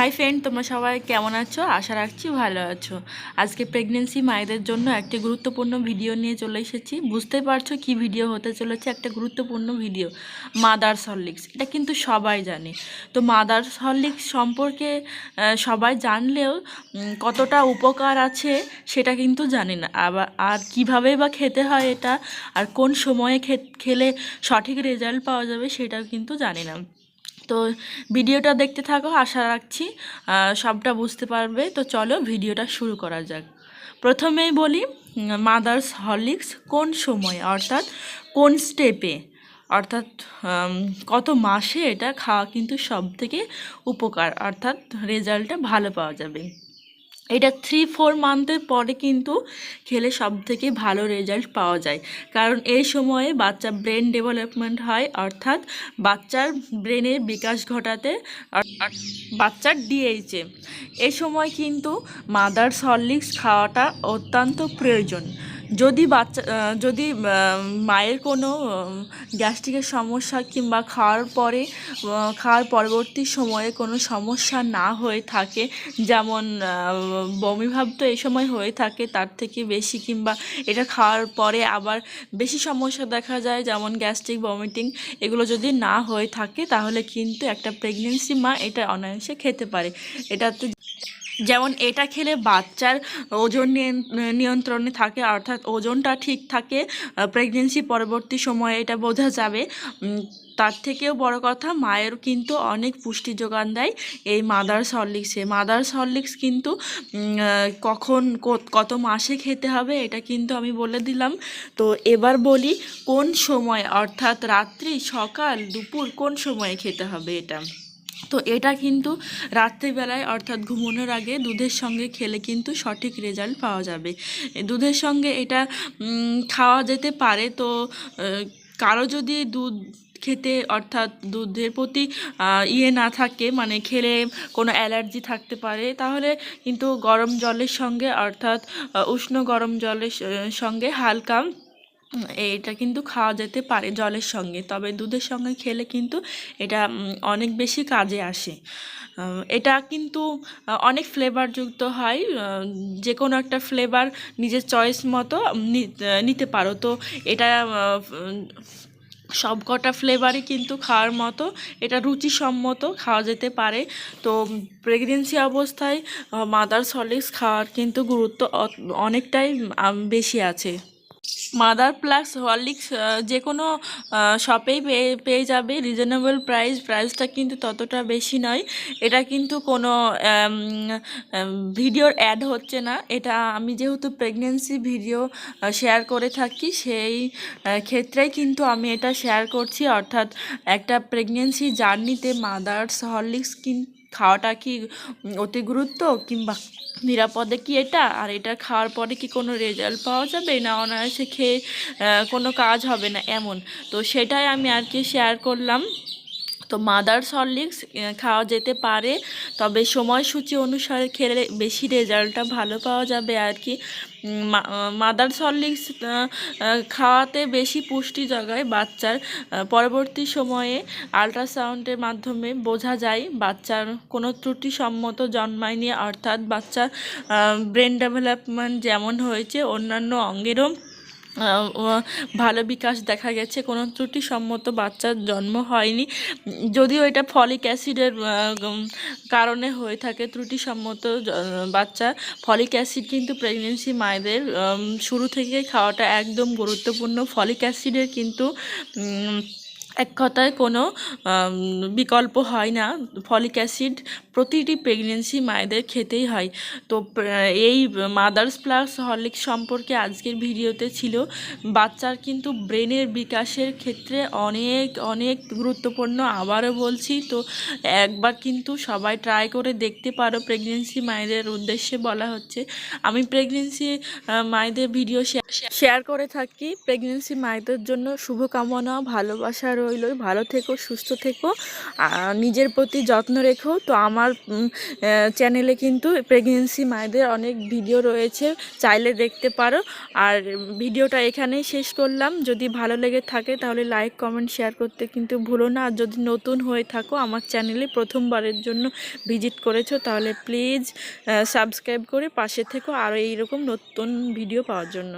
Hi friend তোমরা সবাই কেমন আছো? আশা রাখছি ভালো আছো। আজকে প্রেগনেন্সি মায়েদের জন্য একটি গুরুত্বপূর্ণ ভিডিও নিয়ে চলে এসেছি। বুঝতে পারছ কি ভিডিও হতে চলেছে? একটা গুরুত্বপূর্ণ ভিডিও মাদার্স হরলিক্স এটা কিন্তু সবাই জানে। তো মাদার্স হরলিক্স সম্পর্কে সবাই জানলেও কতটা উপকার আছে সেটা কিন্তু জানি না। আবার, আর কীভাবে বা খেতে হয় এটা, আর কোন সময়ে খেলে সঠিক রেজাল্ট পাওয়া যাবে সেটাও কিন্তু জানি না। তো ভিডিওটা দেখতে থাকো, আশা রাখছি সবটা বুঝতে পারবে। তো চলো ভিডিওটা শুরু করা যাক। প্রথমেই বলি মাদার্স হরলিক্স কোন সময়, অর্থাৎ কোন স্টেপে অর্থাৎ কত মাসে এটা খাওয়া কিন্তু সব থেকে উপকার? অর্থাৎ রেজাল্টটা ভালো পাওয়া যাবে। এটা থ্রি ফোর মান্থের পরে কিন্তু খেলে সব থেকে ভালো রেজাল্ট পাওয়া যায়। কারণ এই সময়ে বাচ্চা ব্রেন ডেভেলপমেন্ট হয়, অর্থাৎ বাচ্চার ব্রেনের বিকাশ ঘটাতে বাচ্চার ডিএইচে এ সময় কিন্তু মাদার হরলিক্স খাওয়াটা অত্যন্ত প্রয়োজন। যদি বাচ্চা যদি মায়ের কোনো গ্যাস্ট্রিকের সমস্যা কিংবা খাওয়ার পরে খাওয়ার পরবর্তী সময়ে কোনো সমস্যা না হয়ে থাকে, যেমন বমিভাব তো এই সময় হয়ে থাকে তার থেকে বেশি, কিংবা এটা খাওয়ার পরে আবার বেশি সমস্যা দেখা যায়, যেমন গ্যাস্ট্রিক ভমিটিং এগুলো যদি না হয়ে থাকে তাহলে কিন্তু একটা প্রেগনেন্সি মা এটা অনায়াসে খেতে পারে। এটাতে যেমন এটা খেলে বাচ্চার ওজন নিয়ন- নিয়ন্ত্রণে থাকে, অর্থাৎ ওজনটা ঠিক থাকে প্রেগনেন্সি পরবর্তী সময়ে এটা বোঝা যাবে। তার থেকেও বড় কথা মায়ের কিন্তু অনেক পুষ্টি যোগান দেয় এই মাদার্স হরলিক্সে মাদার্স হরলিক্স কিন্তু কখন কত মাসে খেতে হবে এটা কিন্তু আমি বলে দিলাম। তো এবার বলি কোন সময়, অর্থাৎ রাত্রি, সকাল, দুপুর কোন সময়ে খেতে হবে এটা? তো এটা কিন্তু রাত্রিবেলায় অর্থাৎ ঘুমানোর আগে দুধের সঙ্গে খেলে কিন্তু সঠিক রেজাল্ট পাওয়া যাবে। দুধের সঙ্গে এটা খাওয়া যেতে পারে তো কারও যদি দুধ খেতে অর্থাৎ দুধের প্রতি ইয়ে না থাকে মানে খেলে কোনো অ্যালার্জি থাকতে পারে, তাহলে কিন্তু গরম জলের সঙ্গে অর্থাৎ উষ্ণ গরম জলের সঙ্গে হালকা এটা কিন্তু খাওয়া যেতে পারে জলের সঙ্গে, তবে দুধের সঙ্গে খেলে কিন্তু এটা অনেক বেশি কাজে আসে। এটা কিন্তু অনেক ফ্লেভারযুক্ত হয় যে কোনো একটা ফ্লেভার নিজের চয়েস মতো নিতে পারো। তো এটা সব কটা ফ্লেভারই কিন্তু খাওয়ার মতো, এটা রুচিসম্মত খাওয়া যেতে পারে। তো প্রেগনেন্সি অবস্থায় মাদার সলিক্স খাওয়ার কিন্তু গুরুত্ব অনেকটাই বেশি আছে। মাদার প্লাস হরলিক্স যে কোনো শপেই পেয়ে পেয়ে যাবে। রিজনেবল প্রাইস প্রাইসটা কিন্তু ততটা বেশি নয়। এটা কিন্তু কোনো ভিডিওর অ্যাড হচ্ছে না। এটা আমি যেহেতু প্রেগনেন্সি ভিডিও শেয়ার করে থাকি, সেই ক্ষেত্রেই কিন্তু আমি এটা শেয়ার করছি। অর্থাৎ একটা প্রেগনেন্সি জার্নিতে মাদার্স হরলিক্স কিন খাওয়াটা কি অতি গুরুত্ব কিংবা নিরাপদে কি এটা? আর এটা খাওয়ার পরে কি কোনো রেজাল্ট পাওয়া যাবে? না অনায়াসে খেয়ে কোনো কাজ হবে না এমন। তো সেটাই আমি আর কি শেয়ার করলাম। তো মাদার হরলিক্স খাওয়া যেতে পারে। তবে সময়সূচি অনুসারে খেলে বেশি রেজাল্টটা ভালো পাওয়া যাবে আর কি। মাদার হরলিক্স খাওয়াতে বেশি পুষ্টি জোগায় বাচ্চার। পরবর্তী সময়ে আল্ট্রাসাউন্ডের মাধ্যমে বোঝা যায় বাচ্চার কোনো ত্রুটি ত্রুটিসম্মত জন্মায়নি। অর্থাৎ বাচ্চার ব্রেন ডেভেলপমেন্ট যেমন হয়েছে, অন্যান্য অঙ্গেরও ভালো বিকাশ দেখা গেছে। কোনো ত্রুটিসম্মত বাচ্চার জন্ম হয়নি। যদিও এটা ফলিক অ্যাসিডের কারণে হয়ে থাকে ত্রুটিসম্মত সম্মত বাচ্চা ফলিক অ্যাসিড কিন্তু প্রেগনেন্সি মায়েদের শুরু থেকে খাওয়াটা একদম গুরুত্বপূর্ণ। ফলিক অ্যাসিডের কিন্তু এক কথায় কোনো বিকল্প হয় না। ফলিক অ্যাসিড প্রতিটি প্রেগনেন্সি মায়েদের খেতেই হয়। তো এই মাদার্স প্লাস হরলিক্স সম্পর্কে আজকের ভিডিওতে ছিল, বাচ্চার কিন্তু ব্রেনের বিকাশের ক্ষেত্রে অনেক অনেক গুরুত্বপূর্ণ। আবারও বলছি, তো একবার কিন্তু সবাই ট্রাই করে দেখতে পারো প্রেগনেন্সি মায়েদের উদ্দেশ্যে বলা হচ্ছে। আমি প্রেগনেন্সি মায়েদের ভিডিও শেয়ার করে থাকি। প্রেগনেন্সি মায়েদের জন্য শুভকামনা, ভালোবাসা রইল ভালো থেকো, সুস্থ থেকো নিজের প্রতি যত্ন রেখো। তো আমার চ্যানেলে কিন্তু প্রেগনেন্সি মায়েদের অনেক ভিডিও রয়েছে, চাইলে দেখতে পারো। আর ভিডিওটা এখানেই শেষ করলাম। যদি ভালো লেগে থাকে তাহলে লাইক কমেন্ট শেয়ার করতে কিন্তু ভুলো না। আর যদি নতুন হয়ে থাকো আমার চ্যানেলে প্রথমবারের জন্য ভিজিট করেছ, তাহলে প্লিজ সাবস্ক্রাইব করে পাশে থেকো। আরও এইরকম নতুন ভিডিও পাওয়ার জন্য।